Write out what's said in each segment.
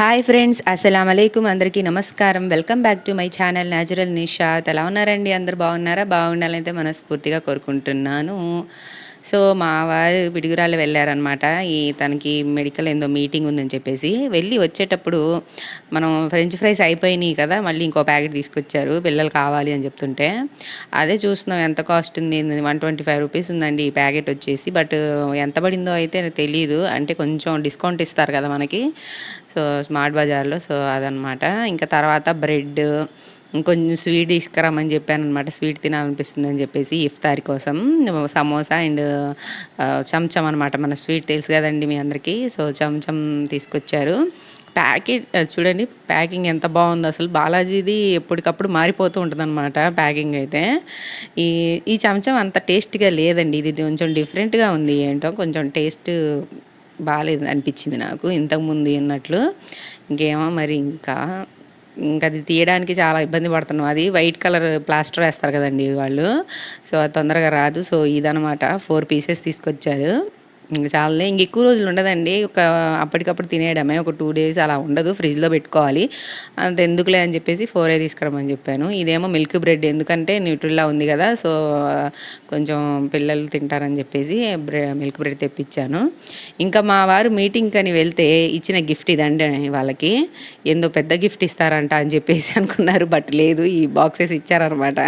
Hi friends అస్సలం అలైకుమ్ అందరికీ నమస్కారం. Welcome back to my channel natural Nishat ఎలా ఉన్నారండి? అందరు బాగున్నారా? బాగుండాలైతే మనస్ఫూర్తిగా కోరుకుంటున్నాను. సో మా వారు పిడుగురాళ్ళు వెళ్ళారనమాట ఈ తనకి మెడికల్ ఏందో మీటింగ్ ఉందని చెప్పేసి వెళ్ళి వచ్చేటప్పుడు మనం ఫ్రెంచ్ ఫ్రైస్ అయిపోయినాయి కదా మళ్ళీ ఇంకో ప్యాకెట్ తీసుకొచ్చారు పిల్లలు కావాలి అని చెప్తుంటే అదే చూస్తున్నాం ఎంత కాస్ట్ ఉంది వన్ ట్వంటీ ఫైవ్ రూపీస్ ఉందండి ఈ ప్యాకెట్ వచ్చేసి బట్ ఎంత పడిందో అయితే తెలియదు అంటే కొంచెం డిస్కౌంట్ ఇస్తారు కదా మనకి సో స్మార్ట్ బజార్లో సో అదనమాట ఇంకా తర్వాత బ్రెడ్ ఇంకొంచెం స్వీట్ తీసుకురమ్మని చెప్పాను అనమాట స్వీట్ తినాలనిపిస్తుంది అని చెప్పేసి ఇఫ్తారి కోసం. సమోసా అండ్ చంచం అనమాట మన స్వీట్ తెలుసు కదండి మీ అందరికీ. సో చంచం తీసుకొచ్చారు. ప్యాకెట్ చూడండి ప్యాకింగ్ ఎంత బాగుందో. అసలు బాలాజీది ఎప్పటికప్పుడు మారిపోతూ ఉంటుంది అనమాట ప్యాకింగ్ అయితే. ఈ ఈ చంచం అంత టేస్ట్గా లేదండి. ఇది కొంచెం డిఫరెంట్గా ఉంది ఏంటో కొంచెం టేస్ట్ బాగాలేదు అనిపించింది నాకు ఇంతకుముందు ఉన్నట్లు. ఇంకేమో మరి ఇంకా ఇంకా అది తీయడానికి చాలా ఇబ్బంది పడుతున్నాం. అది వైట్ కలర్ ప్లాస్టర్ వేస్తారు కదండి వాళ్ళు. సో అది తొందరగా రాదు. సో ఇదనమాట ఫోర్ పీసెస్ తీసుకొచ్చారు. ఇంక చాలా. ఇంక ఎక్కువ రోజులు ఉండదండి. ఒక అప్పటికప్పుడు తినేయడమే. ఒక టూ డేస్ అలా ఉండదు. ఫ్రిడ్జ్లో పెట్టుకోవాలి. అంత ఎందుకులే అని చెప్పేసి ఫోరే తీసుకురమ్మని చెప్పాను. ఇదేమో మిల్క్ బ్రెడ్. ఎందుకంటే న్యూట్రిల్లా ఉంది కదా. సో కొంచెం పిల్లలు తింటారని చెప్పేసి బ్రె మిల్క్ బ్రెడ్ తెప్పించాను. ఇంకా మా వారు మీటింగ్ అని వెళ్తే ఇచ్చిన గిఫ్ట్ ఇదండి వాళ్ళకి. ఏందో పెద్ద గిఫ్ట్ ఇస్తారంట అని చెప్పేసి అనుకున్నారు. బట్ లేదు ఈ బాక్సెస్ ఇచ్చారనమాట.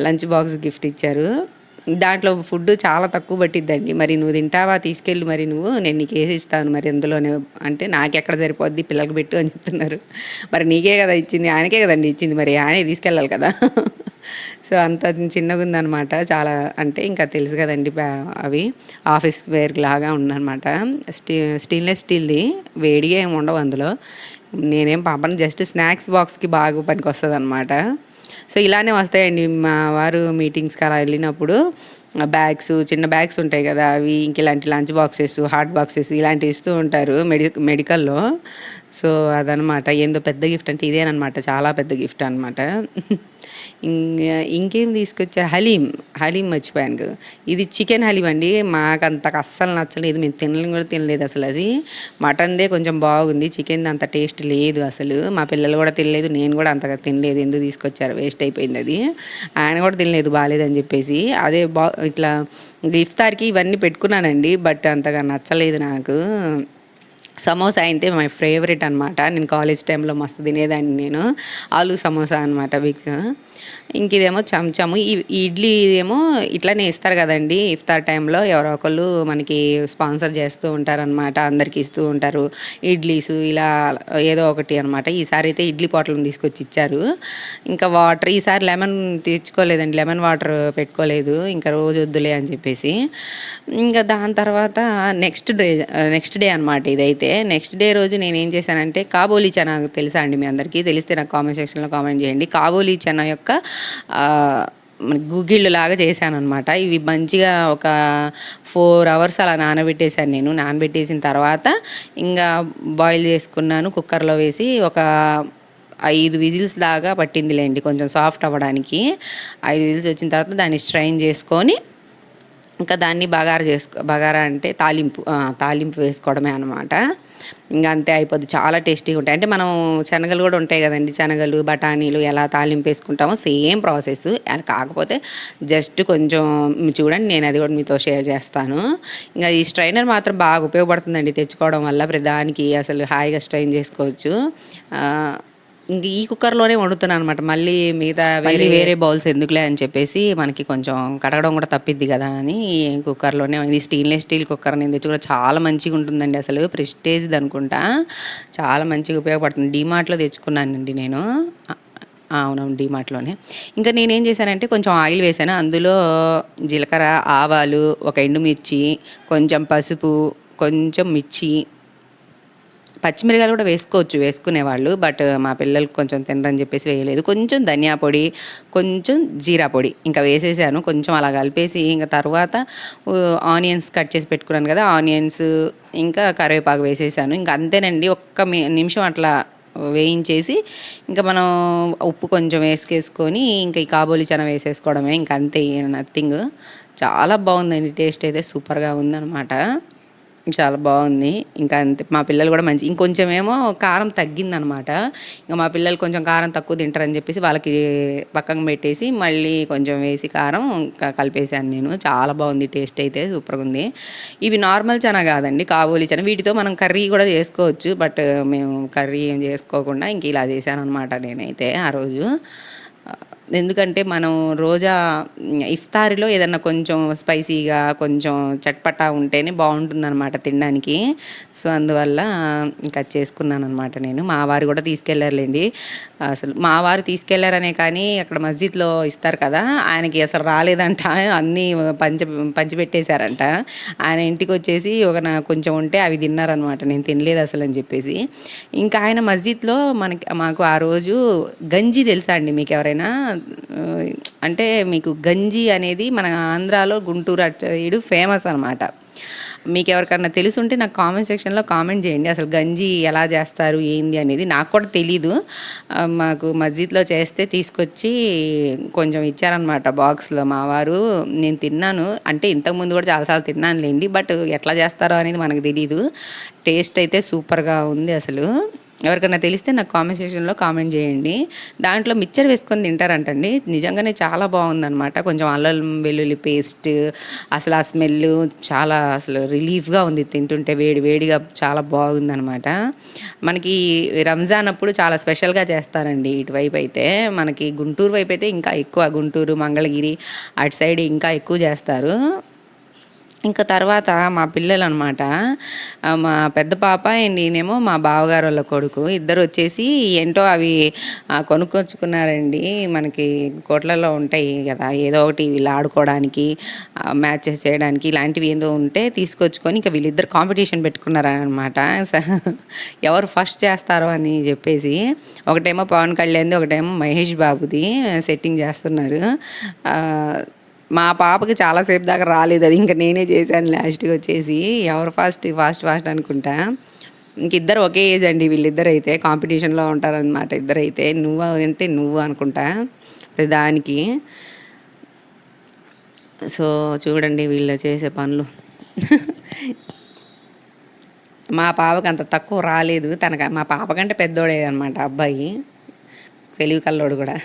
లంచ్ బాక్స్ గిఫ్ట్ ఇచ్చారు. దాంట్లో ఫుడ్ చాలా తక్కువ పట్టిద్దండి. మరి నువ్వు తింటావా? తీసుకెళ్ళి మరి నువ్వు. నేను నీకు వేసి ఇస్తాను మరి అందులోనే అంటే నాకెక్కడ సరిపోద్ది? పిల్లలకు పెట్టు అని చెప్తున్నారు. మరి నీకే కదా ఇచ్చింది. ఆయనకే కదండి ఇచ్చింది. మరి ఆయనే తీసుకెళ్ళాలి కదా. సో అంత చిన్నగా ఉందన్నమాట. చాలా అంటే ఇంకా తెలుసు కదండి అవి. ఆఫీస్ వేర్ లాగా ఉందన్నమాట. స్టీ స్టెయిన్లెస్ స్టీల్ది. వేడిగా ఏమి ఉండవు అందులో. నేనేం పాపను జస్ట్ స్నాక్స్ బాక్స్కి బాగా పనికి వస్తుంది అనమాట సో ఇలానే వస్తాయండి మా వారు మీటింగ్స్కి అలా వెళ్ళినప్పుడు. బ్యాగ్స్ చిన్న బ్యాగ్స్ ఉంటాయి కదా అవి ఇంక ఇలాంటి లంచ్ బాక్సెస్ హాట్ బాక్సెస్ ఇలాంటివి ఇస్తూ ఉంటారు మెడి మెడికల్లో. సో అదనమాట ఏందో పెద్ద గిఫ్ట్ అంటే ఇదేనమాట చాలా పెద్ద గిఫ్ట్ అనమాట ఇంకేం తీసుకొచ్చారు హలీం హలీం మర్చిపోయాను కదా ఇది చికెన్ హలీం అండి. మాకు అంతకు అస్సలు నచ్చలేదు. మేము తినలేం కూడా తినలేదు అసలు అది. మటన్దే కొంచెం బాగుంది. చికెన్ అంత టేస్ట్ లేదు అసలు. మా పిల్లలు కూడా తినలేదు. నేను కూడా అంతగా తినలేదు. ఎందుకు తీసుకొచ్చారు? వేస్ట్ అయిపోయింది అది. ఆయన కూడా తినలేదు. బాగాలేదని చెప్పేసి. అదే బా ఇట్లా ఇఫ్తార్కి ఇవన్నీ పెట్టుకున్నానండి. బట్ అంతగా నచ్చలేదు నాకు. సమోసా అయితే మై ఫేవరెట్ అనమాట నేను కాలేజ్ టైంలో మస్తు తినేదాన్ని నేను. ఆలు సమోసా అనమాట బిగ్స్ ఇంక ఇదేమో చమ్చము. ఈ ఇడ్లీ ఇదేమో ఇట్లానే ఇస్తారు కదండి. ఇఫ్తార్ టైంలో ఎవరో ఒకళ్ళు మనకి స్పాన్సర్ చేస్తూ ఉంటారనమాట అందరికి ఇస్తూ ఉంటారు. ఇడ్లీస్ ఇలా ఏదో ఒకటి అనమాట ఈసారి అయితే ఇడ్లీ పాటలను తీసుకొచ్చి ఇచ్చారు. ఇంకా వాటర్ ఈసారి లెమన్ తెచ్చుకోలేదండి లెమన్ వాటర్ పెట్టుకోలేదు. ఇంకా రోజు వద్దులే అని చెప్పేసి. ఇంకా దాని తర్వాత నెక్స్ట్ డే నెక్స్ట్ డే అనమాట ఇదైతే. నెక్స్ట్ డే రోజు నేను ఏం చేశానంటే కాబోలీ చనా తెలుసా అండి మీ అందరికీ? తెలిస్తే నాకు కామెంట్ సెక్షన్లో కామెంట్ చేయండి. కాబోలీ చనా యొక్క గుగ్గిళ్ళు లాగా చేశాను అనమాట ఇవి మంచిగా ఒక ఫోర్ అవర్స్ అలా నానబెట్టేశాను నేను. నానబెట్టేసిన తర్వాత ఇంకా బాయిల్ చేసుకున్నాను కుక్కర్లో వేసి ఒక ఐదు విజిల్స్ దాకా పట్టిందిలేండి కొంచెం సాఫ్ట్ అవ్వడానికి. ఐదు విజిల్స్ వచ్చిన తర్వాత దాన్ని స్ట్రైన్ చేసుకొని ఇంకా దాన్ని బగారా చేసుకో బగారా అంటే తాలింపు తాలింపు వేసుకోవడమే అనమాట ఇంకా అంతే అయిపోద్ది. చాలా టేస్టీగా ఉంటాయి. అంటే మనం శనగలు కూడా ఉంటాయి కదండి. శనగలు బఠానీలు ఎలా తాలింపు వేసుకుంటామో సేమ్ ప్రాసెస్. కాకపోతే జస్ట్ కొంచెం చూడండి నేను అది కూడా మీతో షేర్ చేస్తాను. ఇంకా ఈ స్ట్రైనర్ మాత్రం బాగా ఉపయోగపడుతుందండి తెచ్చుకోవడం వల్ల. ప్రధానికి అసలు హాయిగా స్ట్రైన్ చేసుకోవచ్చు. ఇంక ఈ కుక్కర్లోనే వండుతున్నాను అనమాట మళ్ళీ మిగతా వేరే వేరే బౌల్స్ ఎందుకులే అని చెప్పేసి మనకి కొంచెం కడగడం కూడా తప్పిద్ది కదా అని కుక్కర్లోనే ఇది స్టెయిన్లెస్ స్టీల్ కుక్కర్ నేను తెచ్చి కూడా చాలా మంచిగా ఉంటుందండి అసలు. ప్రెస్టేజ్ది అనుకుంటా చాలా మంచిగా ఉపయోగపడుతుంది. డీమార్ట్లో తెచ్చుకున్నానండి నేను. అవునవును డీమార్ట్లోనే ఇంకా నేనేం చేశానంటే కొంచెం ఆయిల్ వేసాను అందులో జీలకర్ర ఆవాలు ఒక ఎండుమిర్చి కొంచెం పసుపు కొంచెం మిర్చి పచ్చిమిరకాయలు కూడా వేసుకోవచ్చు వేసుకునేవాళ్ళు. బట్ మా పిల్లలకు కొంచెం తినరని చెప్పేసి వేయలేదు. కొంచెం ధనియా పొడి కొంచెం జీరా పొడి ఇంకా వేసేసాను. కొంచెం అలా కలిపేసి ఇంకా తర్వాత ఆనియన్స్ కట్ చేసి పెట్టుకున్నాను కదా ఆనియన్స్ ఇంకా కరివేపాకు వేసేసాను. ఇంకా అంతేనండి ఒక్క నిమిషం అట్లా వేయించేసి ఇంకా మనం ఉప్పు కొంచెం వేసుకేసుకొని ఇంకా ఈ కాబోలి చన వేసేసుకోవడమే. ఇంకా అంతే నథింగ్. చాలా బాగుందండి టేస్ట్ అయితే సూపర్గా ఉందనమాట చాలా బాగుంది. ఇంకా అంతే మా పిల్లలు కూడా మంచి ఇంకొంచెం ఏమో కారం తగ్గిందనమాట. ఇంకా మా పిల్లలు కొంచెం కారం తక్కువ తింటారని చెప్పేసి వాళ్ళకి పక్కన పెట్టేసి మళ్ళీ కొంచెం వేసి కారం క- కలిపేసాను నేను. చాలా బాగుంది టేస్ట్ అయితే సూపర్గా ఉంది. ఇవి నార్మల్ చనా కాదండి కాబోలి చనా. వీటితో మనం కర్రీ కూడా చేసుకోవచ్చు బట్ మేము కర్రీ ఏం చేసుకోకుండా ఇంక ఇలా చేశాను అనమాట నేనైతే ఆ రోజు. ఎందుకంటే మనం రోజా ఇఫ్తారిలో ఏదన్నా కొంచెం స్పైసీగా కొంచెం చట్పటా ఉంటేనే బాగుంటుందన్నమాట తినడానికి. సో అందువల్ల ఇంకా చేసుకున్నాను అనమాట నేను. మా వారు కూడా తీసుకెళ్ళారులేండి అసలు మా వారు తీసుకెళ్ళారనే కానీ అక్కడ మస్జిద్లో ఇస్తారు కదా ఆయనకి అసలు రాలేదంట. అన్నీ పంచి పంచిపెట్టేశారంట. ఆయన ఇంటికి వచ్చేసి ఒక నా కొంచెం ఉంటే అవి తిన్నారనమాట నేను తినలేదు అసలు అని చెప్పేసి. ఇంకా ఆయన మస్జిద్లో మనకి మాకు ఆ రోజు గంజి తెలుసా అండి మీకు ఎవరైనా అంటే మీకు గంజి అనేది మన ఆంధ్రాలో గుంటూరు అటు సైడు ఫేమస్ అనమాట మీకు ఎవరికన్నా తెలుసుంటే నాకు కామెంట్ సెక్షన్లో కామెంట్ చేయండి. అసలు గంజి ఎలా చేస్తారు ఏంది అనేది నాకు కూడా తెలీదు. మాకు మస్జిద్లో చేస్తే తీసుకొచ్చి కొంచెం ఇచ్చారనమాట బాక్స్లో మా వారు. నేను తిన్నాను. అంటే ఇంతకుముందు కూడా చాలాసార్లు తిన్నానులేండి బట్ ఎట్లా చేస్తారో అనేది మనకు తెలీదు. టేస్ట్ అయితే సూపర్గా ఉంది అసలు. ఎవరికైనా తెలిస్తే నాకు కామెంట్ సెక్షన్లో కామెంట్ చేయండి. దాంట్లో మిక్చర్ వేసుకొని తింటారంటండి. నిజంగానే చాలా బాగుందనమాట కొంచెం అల్లం వెల్లుల్లి పేస్ట్ అసలు ఆ స్మెల్ చాలా అసలు రిలీఫ్గా ఉంది. తింటుంటే వేడి వేడిగా చాలా బాగుందనమాట మనకి రంజాన్ అప్పుడు చాలా స్పెషల్గా చేస్తారండి. ఇటువైపు అయితే మనకి గుంటూరు వైపు అయితే ఇంకా ఎక్కువ గుంటూరు మంగళగిరి అటు సైడ్ ఇంకా ఎక్కువ చేస్తారు. ఇంకా తర్వాత మా పిల్లలు అనమాట మా పెద్ద పాప and నేనేమో మా బావగారు వాళ్ళ కొడుకు. ఇద్దరు వచ్చేసి ఏంటో అవి కొనుక్కొచ్చుకున్నారండి. మనకి కోట్లలో ఉంటాయి కదా ఏదో ఒకటి వీళ్ళు ఆడుకోవడానికి మ్యాచెస్ చేయడానికి ఇలాంటివి ఏదో ఉంటే తీసుకొచ్చుకొని ఇంకా వీళ్ళిద్దరు కాంపిటీషన్ పెట్టుకున్నారనమాట. ఎవరు ఫస్ట్ చేస్తారో అని చెప్పేసి ఒకటేమో పవన్ కళ్యాణ్ది ఒకటేమో మహేష్ బాబుది సెట్టింగ్ చేస్తున్నారు. మా పాపకి చాలాసేపు దాకా రాలేదు. అది ఇంకా నేనే చేశాను లాస్ట్కి వచ్చేసి. ఎవరు ఫాస్ట్ ఫాస్ట్ ఫాస్ట్ అనుకుంటా? ఇంక ఇద్దరు ఒకే ఏజ్ అండి వీళ్ళిద్దరు అయితే కాంపిటీషన్లో ఉంటారనమాట ఇద్దరు అయితే నువ్వు అంటే నువ్వు అనుకుంటా? దానికి. సో చూడండి వీళ్ళు చేసే పనులు. మా పాపకి అంత తక్కువ రాలేదు. తనక మా పాప కంటే పెద్దోడే అనమాట అబ్బాయి. తెలివి కల్లోడు కూడా.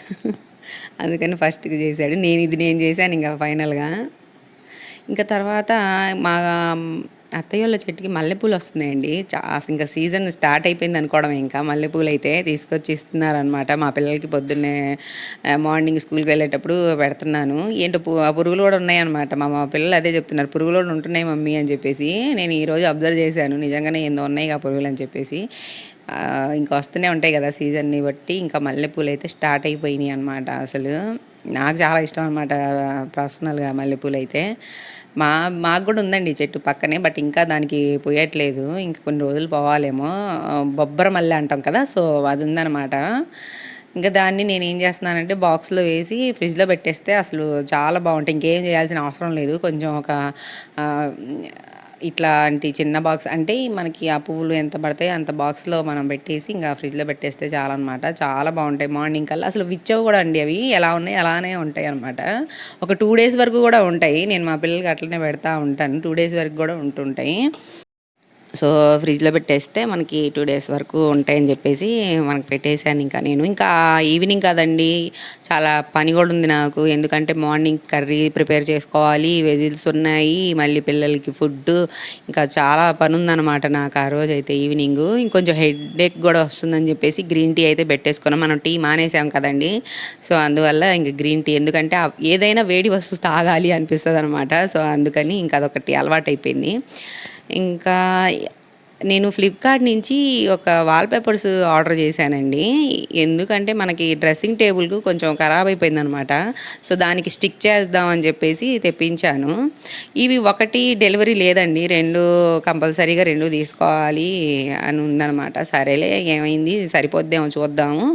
అందుకని ఫస్ట్కి చేశాడు. నేను ఇది నేను చేశాను ఇంకా ఫైనల్గా. ఇంకా తర్వాత మా అత్తయ్య వాళ్ళ చెట్టుకి మల్లెపూలు వస్తున్నాయండి. చా ఇంకా సీజన్ స్టార్ట్ అయిపోయింది అనుకోవడం ఇంకా. మల్లెపూలు అయితే తీసుకొచ్చి ఇస్తున్నారనమాట మా పిల్లలకి పొద్దున్నే మార్నింగ్ స్కూల్కి వెళ్ళేటప్పుడు పెడుతున్నాను. ఏంటో పు- ఆ పురుగులు కూడా ఉన్నాయన్నమాట. మా మా పిల్లలు అదే చెప్తున్నారు. పురుగులు కూడా ఉంటున్నాయి మమ్మీ అని చెప్పేసి. నేను ఈరోజు అబ్జర్వ్ చేశాను. నిజంగానే ఏందో ఉన్నాయి ఆ పురుగులు అని చెప్పేసి. ఇంకా వస్తూనే ఉంటాయి కదా సీజన్ని బట్టి. ఇంకా మల్లెపూలు అయితే స్టార్ట్ అయిపోయినాయి అనమాట అసలు. నాకు చాలా ఇష్టం అనమాట పర్సనల్గా మల్లెపూలు అయితే. మా మాకు కూడా ఉందండి చెట్టు పక్కనే బట్ ఇంకా దానికి పోయట్లేదు. ఇంకా కొన్ని రోజులు పోవాలేమో. బొబ్బర మల్లె అంటాం కదా సో అది ఉందన్నమాట. ఇంకా దాన్ని నేను ఏం చేస్తున్నానంటే బాక్స్లో వేసి ఫ్రిడ్జ్లో పెట్టేస్తే అసలు చాలా బాగుంటాయి. ఇంకేం చేయాల్సిన అవసరం లేదు. కొంచెం ఒక ఇట్లాంటి చిన్న బాక్స్ అంటే మనకి ఆ పువ్వులు ఎంత పడతాయో అంత బాక్స్లో మనం పెట్టేసి ఇంకా ఫ్రిడ్జ్లో పెట్టేస్తే చాలా అనమాట చాలా బాగుంటాయి. మార్నింగ్ కల్లా అసలు విచ్చవు కూడా అండి అవి. ఎలా ఉన్నాయి అలానే ఉంటాయి అనమాట ఒక టూ డేస్ వరకు కూడా ఉంటాయి. నేను మా పిల్లలకి అట్లనే పెడతా ఉంటాను. టూ డేస్ వరకు కూడా ఉంటుంటాయి. సో ఫ్రిడ్జ్లో పెట్టేస్తే మనకి టూ డేస్ వరకు ఉంటాయని చెప్పేసి మనకు పెట్టేశాను ఇంకా నేను. ఇంకా ఈవినింగ్ కదండి చాలా పని కూడా ఉంది నాకు. ఎందుకంటే మార్నింగ్ కర్రీ ప్రిపేర్ చేసుకోవాలి వెజిల్స్ ఉన్నాయి మళ్ళీ పిల్లలకి ఫుడ్. ఇంకా చాలా పని ఉందన్నమాట నాకు ఆ రోజు అయితే ఈవినింగ్. ఇంకొంచెం హెడ్ ఎక్ కూడా వస్తుందని చెప్పేసి గ్రీన్ టీ అయితే పెట్టేసుకున్నాం. మనం టీ మానేసాం కదండి. సో అందువల్ల ఇంకా గ్రీన్ టీ. ఎందుకంటే ఏదైనా వేడి వస్తువు తాగాలి అనిపిస్తుంది అనమాట సో అందుకని ఇంకా అదొకటి అలవాటు అయిపోయింది ఇంకా నేను ఫ్లిప్కార్ట్ నుంచి ఒక వాల్పేపర్స్ ఆర్డర్ చేశానండి. ఎందుకంటే మనకి డ్రెస్సింగ్ టేబుల్కు కొంచెం ఖరాబ్ అయిపోయింది అనమాట సో దానికి స్టిక్ చేద్దామని చెప్పేసి తెప్పించాను. ఇవి ఒకటి డెలివరీ లేదండి. రెండు కంపల్సరీగా రెండు తీసుకోవాలి అని ఉందన్నమాట. సరేలే ఏమైంది? సరిపోద్దేమో చూద్దాము.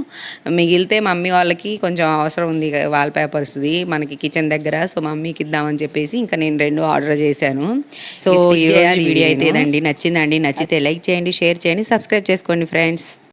మిగిలితే మమ్మీ వాళ్ళకి కొంచెం అవసరం ఉంది వాల్ పేపర్స్ది మనకి కిచెన్ దగ్గర సో మమ్మీకి ఇద్దామని చెప్పేసి ఇంకా నేను రెండు ఆర్డర్ చేశాను. సో ఈ వీడియో అయితే ఇదండి. నచ్చిందండి. నచ్చితే లైక్ చేయండి షేర్ చేయండి సబ్స్క్రైబ్ చేసుకోండి ఫ్రెండ్స్.